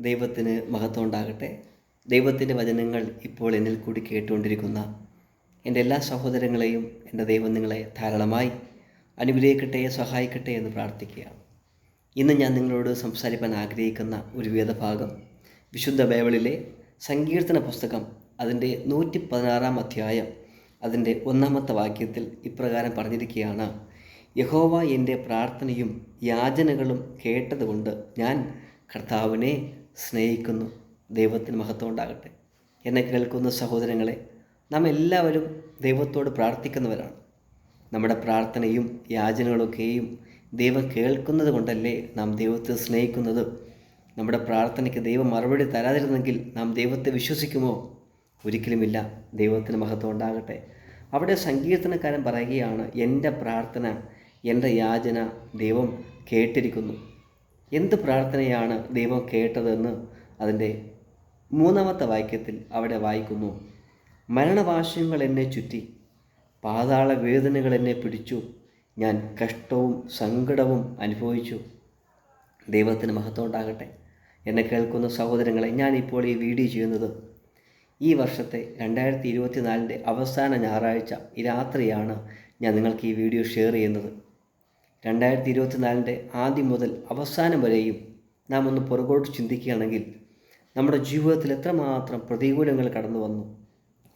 ദൈവത്തിന് മഹത്വം ഉണ്ടാകട്ടെ. ദൈവത്തിന്റെ വചനങ്ങൾ ഇപ്പോൾ എന്നിൽ കൂടി കേട്ടുകൊണ്ടിരിക്കുന്ന എന്റെ എല്ലാ സഹോദരങ്ങളെയും എന്റെ ദൈവം നിങ്ങളെ ധാരാളമായി അനുഗ്രഹിക്കട്ടെ സഹായിക്കട്ടെ എന്ന് പ്രാർത്ഥിക്കുകയാണ് ഇന്ന് ഞാൻ നിങ്ങളോട് സംസാരിക്കാൻ ആഗ്രഹിക്കുന്ന ഒരു വേദഭാഗം വിശുദ്ധ ബൈബിളിലെ സങ്കീർത്തന പുസ്തകം അതിന്റെ നൂറ്റി പതിനാറാം അധ്യായം അതിന്റെ ഒന്നാമത്തെ വാക്യത്തിൽ ഇപ്രകാരം പറഞ്ഞിരിക്കുകയാണ്. യഹോവ എന്റെ പ്രാർത്ഥനയും യാചനകളും കേട്ടതുകൊണ്ട് ഞാൻ കർത്താവിനെ സ്നേഹിക്കുന്നു. ദൈവത്തിന് മഹത്വം ഉണ്ടാകട്ടെ. എന്നെ കേൾക്കുന്ന സഹോദരങ്ങളെ നാം എല്ലാവരും ദൈവത്തോട് പ്രാർത്ഥിക്കുന്നവരാണ്. നമ്മുടെ പ്രാർത്ഥനയും യാചനകളൊക്കെയും ദൈവം കേൾക്കുന്നത് കൊണ്ടല്ലേ നാം ദൈവത്തെ സ്നേഹിക്കുന്നത്? നമ്മുടെ പ്രാർത്ഥനയ്ക്ക് ദൈവം മറുപടി തരാതിരുന്നെങ്കിൽ നാം ദൈവത്തെ വിശ്വസിക്കുമോ? ഒരിക്കലുമില്ല. ദൈവത്തിന് മഹത്വം ഉണ്ടാകട്ടെ. അവിടെ സങ്കീർത്തനക്കാരൻ പറയുകയാണ് എന്റെ പ്രാർത്ഥന എന്റെ യാചന ദൈവം കേട്ടിരിക്കുന്നു. എന്ത് പ്രാർത്ഥനയാണ് ദൈവം കേട്ടതെന്ന് അതിന്റെ മൂന്നാമത്തെ വാക്യത്തിൽ അവിടെ വായിക്കുന്നു. മരണവാശ്യങ്ങൾ എന്നെ ചുറ്റി പാതാള വേദനകൾ എന്നെ പിടിച്ചു ഞാൻ കഷ്ടവും സങ്കടവും അനുഭവിച്ചു. ദൈവത്തിന് മഹത്വം ഉണ്ടാകട്ടെ. എന്നെ കേൾക്കുന്ന സഹോദരങ്ങളെ ഞാനിപ്പോൾ ഈ വീഡിയോ ചെയ്യുന്നത് ഈ വർഷത്തെ രണ്ടായിരത്തി ഇരുപത്തിനാലിന്റെ അവസാന ഞായറാഴ്ച ഈ രാത്രിയാണ് ഞാൻ നിങ്ങൾക്ക് ഈ വീഡിയോ ഷെയർ ചെയ്യുന്നത്. രണ്ടായിരത്തി ഇരുപത്തിനാലിന്റെ ആദ്യം മുതൽ അവസാനം വരെയും നാം ഒന്ന് പുറകോട്ട് ചിന്തിക്കുകയാണെങ്കിൽ നമ്മുടെ ജീവിതത്തിൽ എത്രമാത്രം പ്രതികൂലങ്ങൾ കടന്നു വന്നു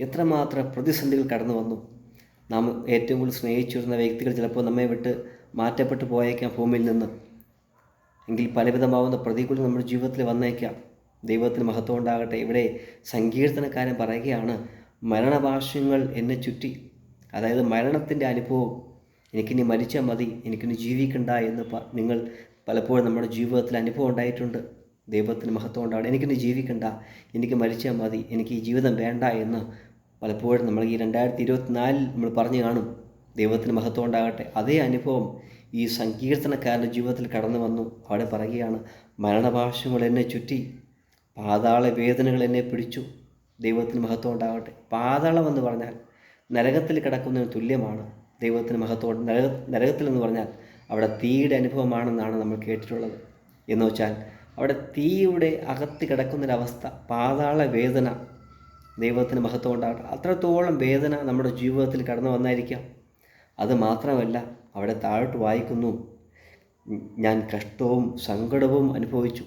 എത്രമാത്രം പ്രതിസന്ധികൾ കടന്നു വന്നു. നാം ഏറ്റവും കൂടുതൽ സ്നേഹിച്ചിരുന്ന വ്യക്തികൾ ചിലപ്പോൾ നമ്മെ വിട്ട് മാറ്റപ്പെട്ടു പോയേക്കാം ഭൂമിയിൽ നിന്ന്. എങ്കിൽ പലവിധമാവുന്ന പ്രതികൂലം നമ്മുടെ ജീവിതത്തിൽ വന്നേക്കാം. ദൈവത്തിന് മഹത്വം ഉണ്ടാകട്ടെ. ഇവിടെ സങ്കീർത്തനക്കാരൻ പറയുകയാണ് മരണഭാഷ്യങ്ങൾ എന്നെ ചുറ്റി. അതായത് മരണത്തിന്റെ അനുഭവം. എനിക്കിനി മരിച്ചാൽ മതി എനിക്കിനി ജീവിക്കണ്ട എന്ന് നിങ്ങൾ പലപ്പോഴും നമ്മുടെ ജീവിതത്തിൽ അനുഭവം ഉണ്ടായിട്ടുണ്ട്. ദൈവത്തിന് മഹത്വം ഉണ്ടാവണം എനിക്കിനി ജീവിക്കണ്ട എനിക്ക് മരിച്ചാൽ മതി എനിക്ക് ഈ ജീവിതം വേണ്ട എന്ന് പലപ്പോഴും നമ്മൾ ഈ രണ്ടായിരത്തി ഇരുപത്തിനാലിൽ നമ്മൾ പറഞ്ഞു കാണും. ദൈവത്തിന് മഹത്വം ഉണ്ടാകട്ടെ അതേ അനുഭവം ഈ സങ്കീർത്തനക്കാരന്റെ ജീവിതത്തിൽ കടന്നു വന്നു. അവിടെ പറയുകയാണ് മരണഭാഷ്യങ്ങൾ എന്നെ ചുറ്റി പാതാള വേദനകൾ എന്നെ പിടിച്ചു. ദൈവത്തിന് മഹത്വം ഉണ്ടാകട്ടെ പാതാളം എന്ന് പറഞ്ഞാൽ നരകത്തിൽ കിടക്കുന്നതിന് തുല്യമാണ്. ദൈവത്തിന് മഹത്വം നരക നരകത്തിൽ എന്ന് പറഞ്ഞാൽ അവിടെ തീയുടെ അനുഭവമാണെന്നാണ് നമ്മൾ കേട്ടിട്ടുള്ളത്. എന്ന് വെച്ചാൽ അവിടെ തീയുടെ അകത്ത് കിടക്കുന്നൊരവസ്ഥ പാതാള വേദന ദൈവത്തിന് മഹത്വം ഉണ്ടാകട്ടെ. അത്രത്തോളം വേദന നമ്മുടെ ജീവിതത്തിൽ കടന്നു വന്നായിരിക്കാം. അത് മാത്രമല്ല അവിടെ താഴോട്ട് വായിക്കുന്നു ഞാൻ കഷ്ടവും സങ്കടവും അനുഭവിച്ചു.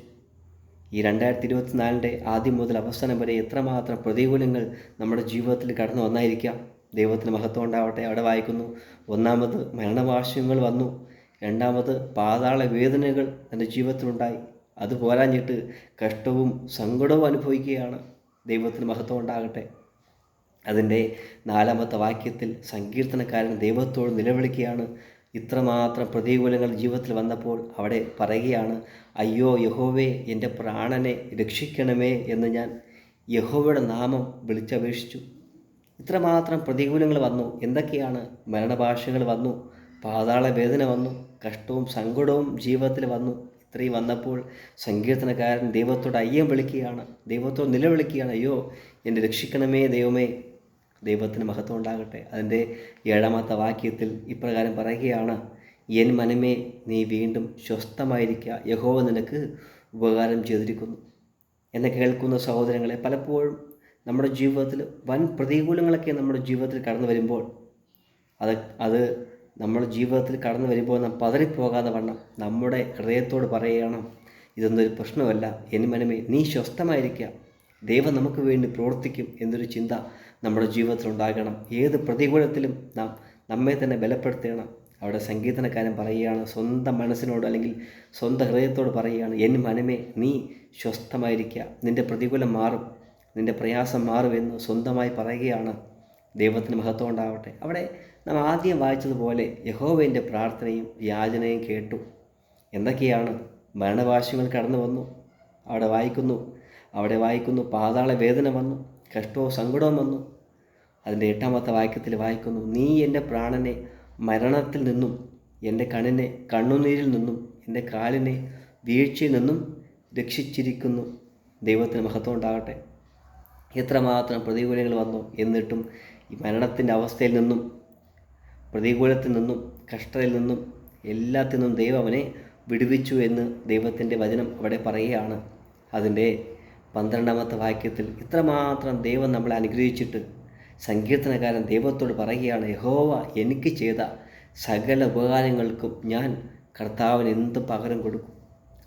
ഈ രണ്ടായിരത്തി ഇരുപത്തിനാലിന്റെ ആദ്യം മുതൽ അവസാനം വരെ എത്രമാത്രം പ്രതികൂലങ്ങൾ നമ്മുടെ ജീവിതത്തിൽ കടന്നു വന്നായിരിക്കാം. ദൈവത്തിന് മഹത്വം ഉണ്ടാവട്ടെ അവിടെ വായിക്കുന്നു. ഒന്നാമത് മരണവാശ്യങ്ങൾ വന്നു. രണ്ടാമത് പാതാള വേദനകൾ എന്റെ ജീവിതത്തിലുണ്ടായി. അത് പോരാഞ്ഞിട്ട് കഷ്ടവും സങ്കടവും അനുഭവിക്കുകയാണ്. ദൈവത്തിന് മഹത്വം ഉണ്ടാകട്ടെ. അതിന്റെ നാലാമത്തെ വാക്യത്തിൽ സങ്കീർത്തനക്കാരൻ ദൈവത്തോട് നിലവിളിക്കുകയാണ്. ഇത്രമാത്രം പ്രതികൂലങ്ങൾ ജീവിതത്തിൽ വന്നപ്പോൾ അവിടെ പറയുകയാണ് അയ്യോ യഹോവേ എന്റെ പ്രാണനെ രക്ഷിക്കണമേ എന്ന് ഞാൻ യഹോവയുടെ നാമം വിളിച്ചപേക്ഷിച്ചു. ഇത്രമാത്രം പ്രതികൂലങ്ങൾ വന്നു. എന്തൊക്കെയാണ് മരണഭാഷകൾ വന്നു? പാതാള വേദന വന്നു. കഷ്ടവും സങ്കടവും ജീവിതത്തിൽ വന്നു. ഇത്രയും വന്നപ്പോൾ സങ്കീർത്തനക്കാരൻ ദൈവത്തോട് അയ്യം വിളിക്കുകയാണ്. ദൈവത്തോട് നിലവിളിക്കുകയാണ് അയ്യോ എന്നെ രക്ഷിക്കണമേ ദൈവമേ. ദൈവത്തിന് മഹത്വം ഉണ്ടാകട്ടെ. അതിന്റെ ഏഴാമത്തെ വാക്യത്തിൽ ഇപ്രകാരം പറയുകയാണ് എൻ മനമേ നീ വീണ്ടും സ്വസ്ഥമായിരിക്കുക യഹോവ നിനക്ക് ഉപകാരം ചെയ്തിരിക്കുന്നു. എന്നെ കേൾക്കുന്ന സഹോദരങ്ങളെ പലപ്പോഴും നമ്മുടെ ജീവിതത്തിൽ വൻ പ്രതികൂലങ്ങളൊക്കെ നമ്മുടെ ജീവിതത്തിൽ കടന്നു വരുമ്പോൾ അത് അത് നമ്മുടെ ജീവിതത്തിൽ കടന്നു വരുമ്പോൾ നാം പതറിപ്പോകാതെ വണ്ണം നമ്മുടെ ഹൃദയത്തോട് പറയണം ഇതൊന്നും ഒരു പ്രശ്നമല്ല. എൻ മനമേ നീ സ്വസ്ഥമായിരിക്കുക. ദൈവം നമുക്ക് വേണ്ടി പ്രവർത്തിക്കും എന്നൊരു ചിന്ത നമ്മുടെ ജീവിതത്തിൽ ഉണ്ടാകണം. ഏത് പ്രതികൂലത്തിലും നാം നമ്മെ തന്നെ ബലപ്പെടുത്തണം. അവിടെ സംഗീതനക്കാരൻ പറയുകയാണ് സ്വന്തം മനസ്സിനോട് അല്ലെങ്കിൽ സ്വന്തം ഹൃദയത്തോട് പറയുകയാണ് എൻ മനമേ നീ സ്വസ്ഥമായിരിക്കുക. നിന്റെ പ്രതികൂലം മാറും. നിന്റെ പ്രയാസം മാറുമെന്ന് സ്വന്തമായി പറയുകയാണ്. ദൈവത്തിന് മഹത്വം ഉണ്ടാവട്ടെ. അവിടെ നാം ആദ്യം വായിച്ചതുപോലെ യഹോവന്റെ പ്രാർത്ഥനയും യാചനയും കേട്ടു. എന്തൊക്കെയാണ്? മരണവാശ്യങ്ങൾ കടന്നു വന്നു. അവിടെ വായിക്കുന്നു. അവിടെ വായിക്കുന്നു. പാതാള വേദന വന്നു. കഷ്ടവും സങ്കടവും വന്നു. അതിന്റെ എട്ടാമത്തെ വാക്യത്തിൽ വായിക്കുന്നു. നീ എന്റെ പ്രാണനെ മരണത്തിൽ നിന്നും എന്റെ കണ്ണിനെ കണ്ണുനീരിൽ നിന്നും എന്റെ കാലിനെ വീഴ്ചയിൽ നിന്നും രക്ഷിച്ചിരിക്കുന്നു. ദൈവത്തിന് മഹത്വം ഉണ്ടാകട്ടെ. എത്രമാത്രം പ്രതികൂലങ്ങൾ വന്നു എന്നിട്ടും ഈ മരണത്തിന്റെ അവസ്ഥയിൽ നിന്നും പ്രതികൂലത്തിൽ നിന്നും കഷ്ടതയിൽ നിന്നും എല്ലാത്തിൽ നിന്നും ദൈവം അവനെ വിടുവിച്ചു എന്ന് ദൈവത്തിന്റെ വചനം അവിടെ പറയുകയാണ്. അതിന്റെ പന്ത്രണ്ടാമത്തെ വാക്യത്തിൽ ഇത്രമാത്രം ദൈവം നമ്മളെ അനുഗ്രഹിച്ചിട്ട് സങ്കീർത്തനകാരൻ ദൈവത്തോട് പറയുകയാണ് യഹോവ എനിക്ക് ചെയ്ത സകല ഉപകാരങ്ങൾക്കും ഞാൻ കർത്താവിന് എന്ത് പകരം കൊടുക്കും?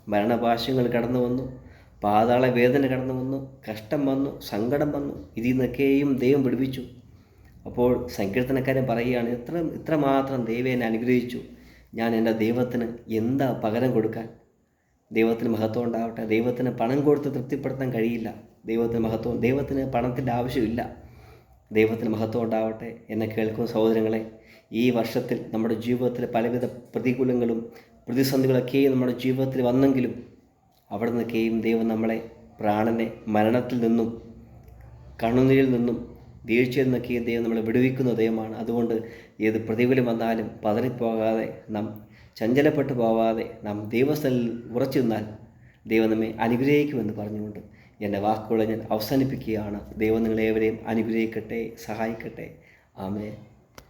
മരണപാശങ്ങൾ കടന്നു വന്നു പാതാള വേദന കടന്നു വന്നു കഷ്ടം വന്നു സങ്കടം വന്നു. ഇതിൽ നിന്നൊക്കെയും ദൈവം പിടിപ്പിച്ചു അപ്പോൾ സങ്കീർത്തനക്കാരൻ പറയുകയാണ് ഇത്ര ഇത്രമാത്രം ദൈവം എന്നെ അനുഗ്രഹിച്ചു. ഞാൻ എന്റെ ദൈവത്തിന് എന്താ പകരം കൊടുക്കാൻ? ദൈവത്തിന് മഹത്വം ഉണ്ടാവട്ടെ. ദൈവത്തിന് പണം കൊടുത്ത് തൃപ്തിപ്പെടുത്താൻ കഴിയില്ല. ദൈവത്തിന് മഹത്വം ദൈവത്തിന് പണത്തിന്റെ ആവശ്യമില്ല. ദൈവത്തിന് മഹത്വം ഉണ്ടാവട്ടെ. എന്നെ കേൾക്കുന്ന സഹോദരങ്ങളെ ഈ വർഷത്തിൽ നമ്മുടെ ജീവിതത്തിൽ പലവിധ പ്രതികൂലങ്ങളും പ്രതിസന്ധികളൊക്കെയും നമ്മുടെ ജീവിതത്തിൽ വന്നെങ്കിലും അവിടെ നിൽക്കുകയും ദൈവം നമ്മളെ പ്രാണനെ മരണത്തിൽ നിന്നും കണ്ണുനീരിൽ നിന്നും വീഴ്ചയിൽ നിൽക്കുകയും ദൈവം നമ്മളെ വിടുവിക്കുന്ന ദൈവമാണ്. അതുകൊണ്ട് ഏത് പ്രതികൂലം വന്നാലും പതറിപ്പോകാതെ നാം ചഞ്ചലപ്പെട്ടു പോവാതെ നാം ദൈവസ്ഥലിൽ ഉറച്ചു നിന്നാൽ ദൈവം നമ്മെ അനുഗ്രഹിക്കുമെന്ന് പറഞ്ഞുകൊണ്ട് എന്റെ വാക്കുകളെ ഞാൻ അവസാനിപ്പിക്കുകയാണ്. ദൈവം നിങ്ങളേവരെയും അനുഗ്രഹിക്കട്ടെ സഹായിക്കട്ടെ. ആമേ